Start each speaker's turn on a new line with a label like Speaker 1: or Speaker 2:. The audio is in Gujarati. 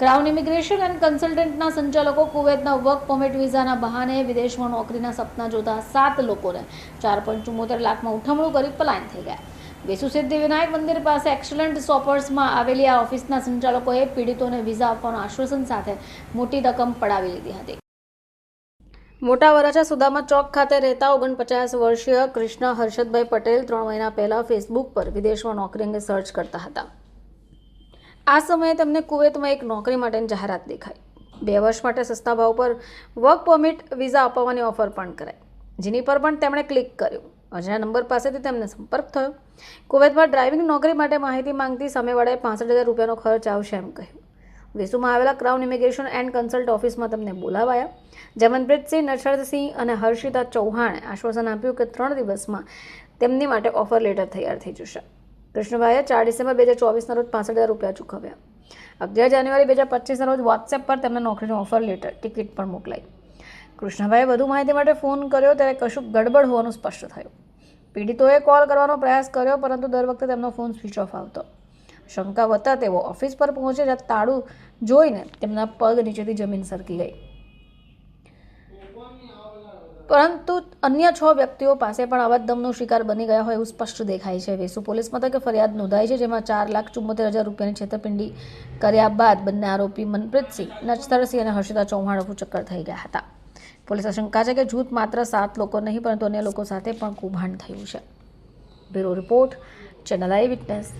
Speaker 1: ક્રાઉન ઇમિગ્રેશન એન્ડ કન્સલ્ટન્ટના સંચાલકો કુવૈતના વર્ક પરમિટ વિઝાના બહાને વિદેશમાં નોકરીના સપના જોતા સાત લોકોને ચાર પોઈન્ટ ચુમ્મોતેર લાખમાં ઉઠમણું કરી પલાયન થઈ ગયા. વેસુ સિદ્ધિ વિનાયક મંદિર પાસે એક્સલન્ટ સોપર્સમાં આવેલી આ ઓફિસના સંચાલકોએ પીડિતોને વિઝા આપવાનું આશ્વાસન સાથે મોટી રકમ પડાવી લીધી હતી. મોટા વરાછા સુદામા ચોક ખાતે રહેતા ઓગણપચાસ વર્ષીય કૃષ્ણ હર્ષદભાઈ પટેલ ત્રણ મહિના પહેલા ફેસબુક પર વિદેશમાં નોકરી અંગે સર્ચ કરતા હતા. આ સમયે તેમને કુવેતમાં એક નોકરી માટેની જાહેરાત દેખાઈ. બે વર્ષ માટે સસ્તા ભાવ પર વર્ક પરમિટ વિઝા અપાવવાની ઓફર પણ કરાઈ. જેની પર પણ તેમણે ક્લિક કર્યું. અજાણ્યા નંબર પાસેથી તેમને સંપર્ક થયો. કુવેતમાં ડ્રાઇવિંગ નોકરી માટે માહિતી માંગતી સામેવાળાએ પાસઠ હજાર રૂપિયાનો ખર્ચ આવશે એમ કહ્યું. વેસુમાં આવેલા ક્રાઉન ઇમિગ્રેશન એન્ડ કન્સલ્ટ ઓફિસમાં તેમને બોલાવાયા. જમનપ્રીતસિંહ નરસદસિંહ અને હર્ષિતા ચૌહાણે આશ્વાસન આપ્યું કે ત્રણ દિવસમાં તેમની માટે ઓફર લેટર તૈયાર થઈ જશે. કૃષ્ણભાઈએ ચાર ડિસેમ્બર બે હજાર ચોવીસના રોજ પાસઠ હજાર રૂપિયા ચૂકવ્યા. અગિયાર જાન્યુઆરી બે હજાર પચીસના રોજ વોટ્સએપ પર તેમને નોકરીનો ઓફર લેટર ટિકિટ પણ મોકલાઈ. કૃષ્ણભાઈએ વધુ માહિતી માટે ફોન કર્યો, ત્યારે કશું ગડબડ હોવાનું સ્પષ્ટ થયું. પીડિતોએ કોલ કરવાનો પ્રયાસ કર્યો, પરંતુ દર વખતે તેમનો ફોન સ્વિચ ઓફ આવતો. શંકા વધતા તેઓ ઓફિસ પર પહોંચે જ્યાં તાળું જોઈને તેમના પગ નીચેથી જમીન સરકી ગઈ. પરંતુ અન્ય છ વ્યક્તિઓ પાસે પણ અવાજદમનો શિકાર બની ગયા હોય એવું સ્પષ્ટ દેખાય છે. વેસુ પોલીસ મથકે ફરિયાદ નોંધાઈ છે, જેમાં ચાર લાખ ચુમ્મોતેર હજાર રૂપિયાની છેતરપિંડી કર્યા બાદ બંને આરોપી મનપ્રીતસિંહ નચતરસિંહ અને હર્ષિતા ચૌહાણ ચક્કર થઈ ગયા હતા. પોલીસ શંકા છે કે જૂથ માત્ર સાત લોકો નહીં, પરંતુ અન્ય લોકો સાથે પણ કૌભાંડ થયું છે. Bureau report, channel I witness